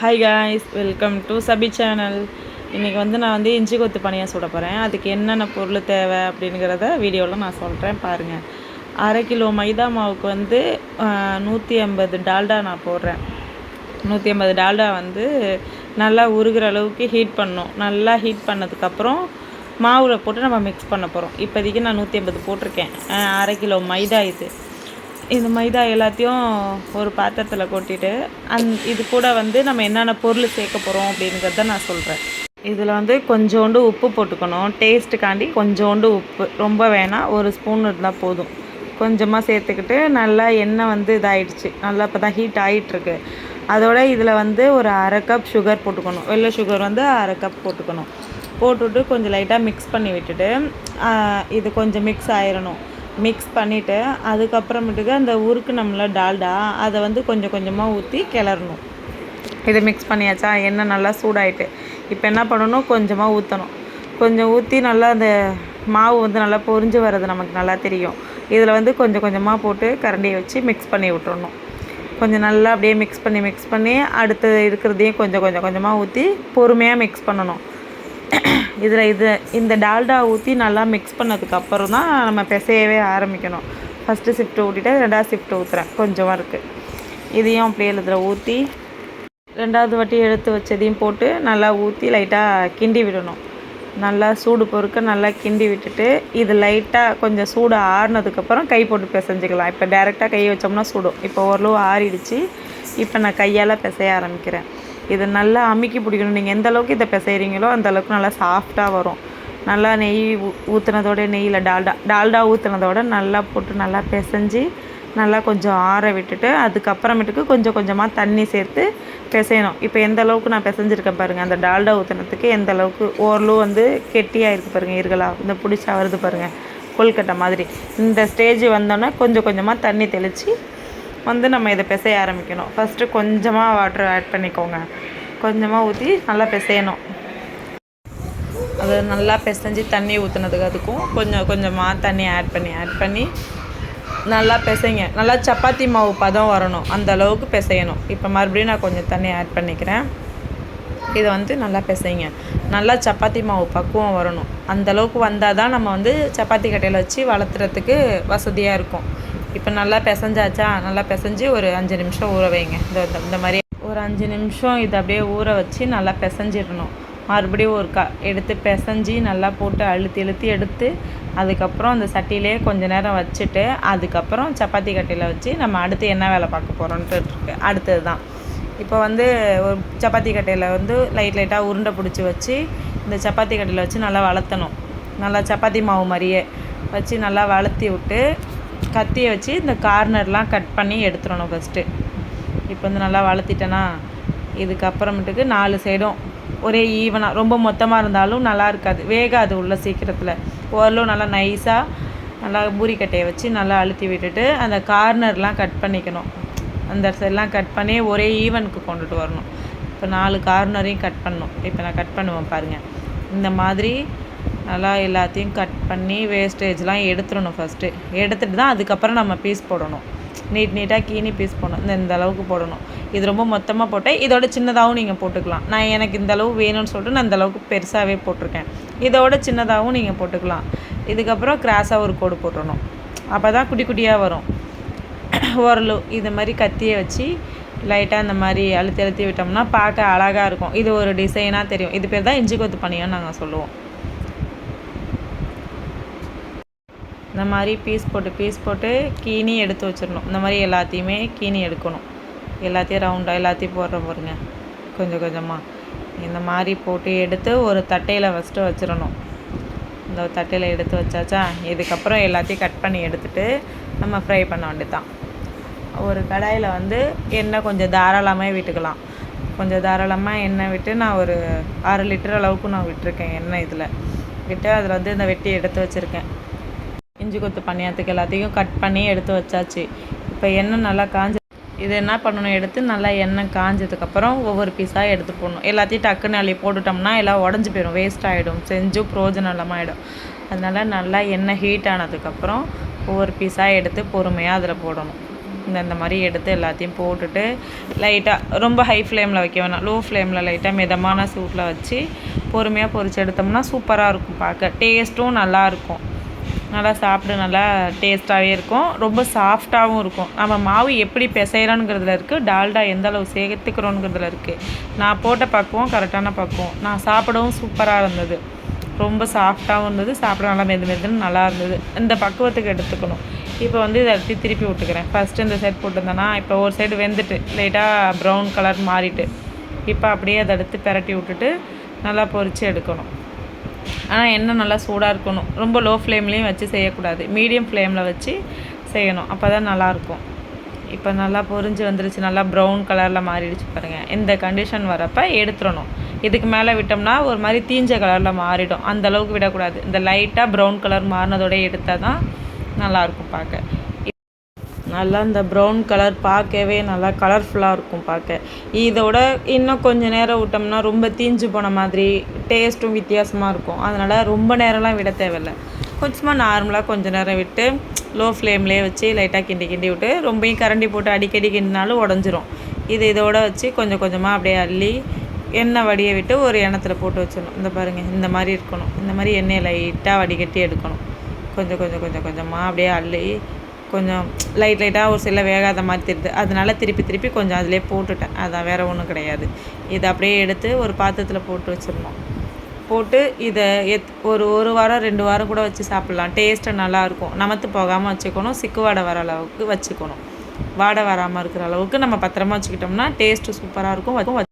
Hi guys welcome to Sabi channel இன்றைக்கி வந்து நான் வந்து இஞ்சி கொத்து பணியாக சுட போகிறேன் அதுக்கு என்னென்ன பொருள் தேவை அப்படிங்கிறத வீடியோவில் நான் சொல்கிறேன் பாருங்கள் அரை கிலோ மைதா மாவுக்கு வந்து நூற்றி ஐம்பது டால்டா நான் போடுறேன். நூற்றி ஐம்பது டால்டா வந்து நல்லா உருகிற அளவுக்கு ஹீட் பண்ணும் நல்லா ஹீட் பண்ணதுக்கப்புறம் மாவில் போட்டு நம்ம மிக்ஸ் பண்ண போகிறோம் இப்போதைக்கு நான் நூற்றி ஐம்பது போட்டிருக்கேன். அரை கிலோ மைதா இது. இந்த மைதா எல்லாத்தையும் ஒரு பாத்திரத்தில் கொட்டிட்டு அந் இது கூட வந்து நம்ம என்னென்ன பொருள் சேர்க்க போகிறோம் அப்படிங்கிறத நான் சொல்கிறேன் இதில் வந்து கொஞ்சோண்டு உப்பு போட்டுக்கணும். டேஸ்ட்டுக்காண்டி கொஞ்சோண்டு உப்பு. ரொம்ப வேணாம் ஒரு ஸ்பூன் இருந்தால் போதும். கொஞ்சமாக சேர்த்துக்கிட்டு நல்லா எண்ணெய் வந்து இதாகிடுச்சு நல்லா இப்போ தான் ஹீட் ஆகிட்டுருக்கு அதோட இதில் வந்து ஒரு அரை கப் சுகர் போட்டுக்கணும். வெள்ளை சுகர் வந்து அரை கப் போட்டுக்கணும். போட்டுவிட்டு கொஞ்சம் லைட்டாக மிக்ஸ் பண்ணி விட்டுட்டு இது கொஞ்சம் மிக்ஸ் ஆயிடணும் மிக்ஸ் பண்ணிவிட்டு அதுக்கப்புறமேட்டுக்கு அந்த உருக்கு நம்மள டால்டா அதை வந்து கொஞ்சம் கொஞ்சமாக ஊற்றி கிளறணும். இதை மிக்ஸ் பண்ணியாச்சா? எண்ணெய் நல்லா சூடாயிட்டு. இப்போ என்ன பண்ணணும்? கொஞ்சமாக ஊற்றணும் கொஞ்சம் ஊற்றி நல்லா அந்த மாவு வந்து நல்லா பொரிஞ்சு வர்றது நமக்கு நல்லா தெரியும். இதில் வந்து கொஞ்சம் கொஞ்சமாக போட்டு கரண்டியை வச்சு மிக்ஸ் பண்ணி விட்டுறணும். கொஞ்சம் நல்லா அப்படியே மிக்ஸ் பண்ணி மிக்ஸ் பண்ணி அடுத்து இருக்கிறதையும் கொஞ்சம் கொஞ்சம் கொஞ்சமாக ஊற்றி பொறுமையாக மிக்ஸ் பண்ணணும். இதில் இது இந்த டால்டா ஊற்றி நல்லா மிக்ஸ் பண்ணதுக்கப்புறம் தான் நம்ம பிசையவே ஆரம்பிக்கணும். ஃபஸ்ட்டு ஷிஃப்ட்டு ஊட்டிட்டு ரெண்டாவது ஷிஃப்ட் ஊற்றுறேன் கொஞ்சமாக இருக்குது இதையும் அப்படியே இதில் ஊற்றி ரெண்டாவது வாட்டி எடுத்து வச்சதையும் போட்டு நல்லா ஊற்றி லைட்டாக கிண்டி விடணும். நல்லா சூடு பொறுக்க நல்லா கிண்டி விட்டுட்டு இது லைட்டாக கொஞ்சம் சூடு ஆறுனதுக்கப்புறம் கை போட்டு பிசைஞ்சிக்கலாம். இப்போ டேரெக்டாக கை வச்சோம்னா சூடும். இப்போ ஓரளவு ஆறிடுச்சு. இப்போ நான் கையால் பிசைய ஆரம்பிக்கிறேன். இது நல்லா அமுக்கி பிடிக்கணும். நீங்கள் எந்த அளவுக்கு இதை பிசைகிறீங்களோ அந்த அளவுக்கு நல்லா சாஃப்டாக வரும். நல்லா நெய் ஊ ஊற்றுனதோட நெய்யில் டால்டா டால்டா ஊற்றுனதோட நல்லா போட்டு நல்லா பிசைஞ்சு நல்லா கொஞ்சம் ஆற விட்டுட்டு அதுக்கப்புறமேட்டுக்கு கொஞ்சம் கொஞ்சமாக தண்ணி சேர்த்து பிசையணும். இப்போ எந்த அளவுக்கு நான் பிசைஞ்சிருக்கேன் பாருங்கள் அந்த டால்டா ஊற்றுனதுக்கு எந்த அளவுக்கு ஓரளவு வந்து கெட்டியாக இருக்குது பாருங்கள் இருகலா. இந்த பிடிச்சா வருது பாருங்கள் கொல்கட்டை மாதிரி. இந்த ஸ்டேஜ் வந்தோன்னே கொஞ்சம் கொஞ்சமாக தண்ணி தெளித்து வந்து நம்ம இதை பிசைய ஆரம்பிக்கணும். ஃபஸ்ட்டு கொஞ்சமாக வாட்டர் ஆட் பண்ணிக்கோங்க. கொஞ்சமாக ஊற்றி நல்லா பிசையணும். அது நல்லா பிசைஞ்சு தண்ணி ஊற்றுனதுக்கு அதுக்கும் கொஞ்சம் கொஞ்சமாக தண்ணி ஆட் பண்ணி ஆட் பண்ணி நல்லா பிசைங்க. நல்லா சப்பாத்தி மாவு பதம் வரணும். அந்த அளவுக்கு பிசையணும். இப்போ மறுபடியும் நான் கொஞ்சம் தண்ணி ஆட் பண்ணிக்கிறேன். இதை வந்து நல்லா பிசைங்க. நல்லா சப்பாத்தி மாவு பக்குவம் வரணும். அந்தளவுக்கு வந்தால் தான் நம்ம வந்து சப்பாத்தி கட்டையில் வச்சு வளர்த்துறதுக்கு வசதியாக இருக்கும். இப்போ நல்லா பிசைஞ்சாச்சா? நல்லா பிசைஞ்சு ஒரு அஞ்சு நிமிஷம் ஊற வைங்க. இந்த இந்த- மாதிரி. ஒரு அஞ்சு நிமிஷம் இதை அப்படியே ஊற வச்சு நல்லா பிசைஞ்சிடணும். மறுபடியும் ஒரு க எடுத்து பிசைஞ்சு நல்லா போட்டு அழுத்தி இழுத்தி எடுத்து அதுக்கப்புறம் அந்த சட்டியிலே கொஞ்ச நேரம் வச்சுட்டு அதுக்கப்புறம் சப்பாத்தி கட்டையில் வச்சு நம்ம அடுத்து என்ன வேலை பார்க்க போகிறோன்ட்டு இருக்கு. அடுத்தது தான். இப்போ வந்து ஒரு சப்பாத்தி கட்டையில் வந்து லைட் லைட்டாக உருண்டை பிடிச்சி வச்சு இந்த சப்பாத்தி கட்டையில் வச்சு நல்லா வளர்த்தணும். நல்லா சப்பாத்தி மாவு மாதிரியே வச்சு நல்லா வளர்த்தி விட்டு கத்தியை வச்சு இந்த கார்னர்லாம் கட் பண்ணி எடுத்துடணும் ஃபஸ்ட்டு இப்போ வந்து நல்லா வளர்த்திட்டேனா இதுக்கப்புறமேட்டுக்கு நாலு சைடும் ஒரே ஈவனாக ரொம்ப மொத்தமாக இருந்தாலும் நல்லா இருக்காது. வேகாது உள்ள சீக்கிரத்தில். ஓரளவு நல்லா நைஸாக நல்லா பூரிக்கட்டையை வச்சு நல்லா அழுத்தி விட்டுட்டு அந்த கார்னர்லாம் கட் பண்ணிக்கணும். அந்த சைடெலாம் கட் பண்ணி ஒரே ஈவனுக்கு கொண்டுட்டு வரணும். இப்போ நாலு கார்னரையும் கட் பண்ணணும். இப்போ நான் கட் பண்ணுவேன் பாருங்கள் இந்த மாதிரி நல்லா எல்லாத்தையும் கட் பண்ணி வேஸ்டேஜ்லாம் எடுத்துடணும் ஃபஸ்ட்டு எடுத்துகிட்டு தான் அதுக்கப்புறம் நம்ம பீஸ் போடணும். நீட் நீட்டாக கீனி பீஸ் போடணும். இந்த இந்த அளவுக்கு போடணும். இது ரொம்ப மொத்தமாக போட்டேன் இதோட சின்னதாகவும் நீங்கள் போட்டுக்கலாம். நான் எனக்கு இந்த அளவு வேணும்னு சொல்லிட்டு நான் இந்த அளவுக்கு பெருசாகவே போட்டிருக்கேன். இதோட சின்னதாகவும் நீங்கள் போட்டுக்கலாம். இதுக்கப்புறம் கிராஸாக ஒரு கோடு போட்டணும் அப்போ தான் குட்டி குட்டியாக வரும். ஓரளவு இது மாதிரி கத்தியை வச்சு லைட்டாக இந்த மாதிரி அழுத்தி அழுத்தி விட்டோம்னா பார்க்க அழகாக இருக்கும். இது ஒரு டிசைனாக தெரியும். இது பேர் தான் இஞ்சி கொத்து பணியான்னு நாங்கள் சொல்லுவோம். இந்த மாதிரி பீஸ் போட்டு பீஸ் போட்டு கீனி எடுத்து வச்சிடணும். இந்த மாதிரி எல்லாத்தையுமே கீனி எடுக்கணும். எல்லாத்தையும் ரவுண்டாக எல்லாத்தையும் போடுற பாருங்க. கொஞ்சம் கொஞ்சமாக இந்த மாதிரி போட்டு எடுத்து ஒரு தட்டையில் ஃபஸ்ட்டு வச்சிடணும். இந்த தட்டையில் எடுத்து வச்சாச்சா? இதுக்கப்புறம் எல்லாத்தையும் கட் பண்ணி எடுத்துட்டு நம்ம ஃப்ரை பண்ண வேண்டியதுதான். ஒரு கடாயில் வந்து எண்ணெய் கொஞ்சம் தாராளமாக விட்டுக்கலாம். கொஞ்சம் தாராளமாக எண்ணெய் விட்டு நான் ஒரு அரை லிட்டர் அளவுக்கு நான் விட்டுருக்கேன் எண்ணெய் இதில். விட்டு அதில் வந்து இந்த வெட்டி எடுத்து வச்சுருக்கேன். இஞ்சி கொத்து பணியாத்துக்கு எல்லாத்தையும் கட் பண்ணி எடுத்து வச்சாச்சு. இப்போ எண்ணெய் நல்லா காஞ்ச இது என்ன பண்ணணும்? எடுத்து நல்லா எண்ணெய் காஞ்சதுக்கப்புறம் ஒவ்வொரு பீஸாக எடுத்து போடணும். எல்லாத்தையும் டக்குன்னு அள்ளி போட்டுட்டோம்னா எல்லாம் உடஞ்சி போயிடும். வேஸ்ட் ஆகிடும் செஞ்சும் பிரோஜனம் இல்லாமல் ஆகிடும் அதனால் நல்லா எண்ணெய் ஹீட் ஆனதுக்கப்புறம் ஒவ்வொரு பீஸாக எடுத்து பொறுமையாக அதில் போடணும். இந்த இந்த மாதிரி எடுத்து எல்லாத்தையும் போட்டுட்டு லைட்டாக ரொம்ப ஹை ஃப்ளேமில் வைக்க வேணாம். லோ ஃப்ளேமில் லைட்டாக மிதமான சூட்டில் வச்சு பொறுமையாக பொறிச்சு எடுத்தோம்னா சூப்பராக இருக்கும் பார்க்க. டேஸ்ட்டும் நல்லாயிருக்கும் நல்லா சாப்பிட நல்லா டேஸ்ட்டாகவே இருக்கும். ரொம்ப சாஃப்டாகவும் இருக்கும். நம்ம மாவு எப்படி பிசைகிறோங்கிறதுல இருக்குது டால்டா எந்த அளவு சேர்த்துக்கிறோங்கிறதுல இருக்குது நான் போட்ட பக்குவம் கரெக்டான பக்குவம். நான் சாப்பிடவும் சூப்பராக இருந்தது. ரொம்ப சாஃப்டாகவும் இருந்தது. சாப்பிட நல்லா மெது மெதுன்னு நல்லா இருந்தது. இந்த பக்குவத்துக்கு எடுத்துக்கணும். இப்போ வந்து இதை எடுத்து திருப்பி விட்டுக்கிறேன். ஃபஸ்ட்டு இந்த சைடு போட்டிருந்தேன்னா இப்போ ஒரு சைடு வெந்துட்டு லைட்டாக ப்ரௌன் கலர் மாறிட்டு இப்போ அப்படியே அதை எடுத்து பெரட்டி விட்டுட்டு நல்லா பொரித்து எடுக்கணும். ஆனால் எண்ணெய் நல்லா சூடாக இருக்கணும். ரொம்ப லோ ஃப்ளேம்லேயும் வச்சு செய்யக்கூடாது. மீடியம் ஃப்ளேமில் வச்சு செய்யணும். அப்போ தான் நல்லாயிருக்கும். இப்போ நல்லா பொறிஞ்சு வந்துருச்சு. நல்லா ப்ரௌன் கலரில் மாறிடுச்சு பாருங்கள் இந்த கண்டிஷன் வரப்போ எடுத்துடணும். இதுக்கு மேலே விட்டோம்னா ஒரு மாதிரி தீஞ்ச கலரில் மாறிடும். அந்த அளவுக்கு விடக்கூடாது. இந்த லைட்டாக ப்ரௌன் கலர் மாறினதோடய எடுத்தால் தான் நல்லாயிருக்கும் பார்க்க. நல்லா இந்த ப்ரௌன் கலர் பார்க்கவே நல்லா கலர்ஃபுல்லாக இருக்கும் பார்க்க. இதோட இன்னும் கொஞ்சம் நேரம் விட்டோம்னா ரொம்ப தீஞ்சு போன மாதிரி டேஸ்ட்டும் வித்தியாசமாக இருக்கும். அதனால் ரொம்ப நேரம்லாம் விட தேவையில்ல. கொஞ்சமாக நார்மலாக கொஞ்சம் நேரம் விட்டு லோ ஃப்ளேம்லேயே வச்சு லைட்டாக கிண்டி கிண்டி விட்டு ரொம்பையும் கரண்டி போட்டு அடிக்கடி கிண்டினாலும் உடஞ்சிரும். இது இதோட வச்சு கொஞ்சம் கொஞ்சமாக அப்படியே அள்ளி எண்ணெய் வடியை விட்டு ஒரு எண்ணத்தில் போட்டு வச்சிடணும். இந்த பாருங்கள் இந்த மாதிரி இருக்கணும். இந்த மாதிரி எண்ணெயை லைட்டாக வடிகட்டி எடுக்கணும். கொஞ்சம் கொஞ்சம் கொஞ்சம் கொஞ்சமாக அப்படியே அள்ளி கொஞ்சம் லைட் லைட்டாக ஒரு சில வேகாத மாதிரி தெரியுது. அதனால திருப்பி திருப்பி கொஞ்சம் அதிலே போட்டுட்டேன். அதான் வேறு ஒன்றும் கிடையாது. இதை அப்படியே எடுத்து ஒரு பாத்திரத்தில் போட்டு வச்சிடணும். போட்டு இதை எத் ஒரு ஒரு வாரம் ரெண்டு வாரம் கூட வச்சு சாப்பிட்லாம். டேஸ்ட்டு நல்லாயிருக்கும் நமத்து போகாமல் வச்சுக்கணும். சிக்கு வாடை வர அளவுக்கு வச்சுக்கணும். வாடை வராமல் இருக்கிற அளவுக்கு நம்ம பத்திரமா வச்சுக்கிட்டோம்னா டேஸ்ட்டு சூப்பராக இருக்கும்.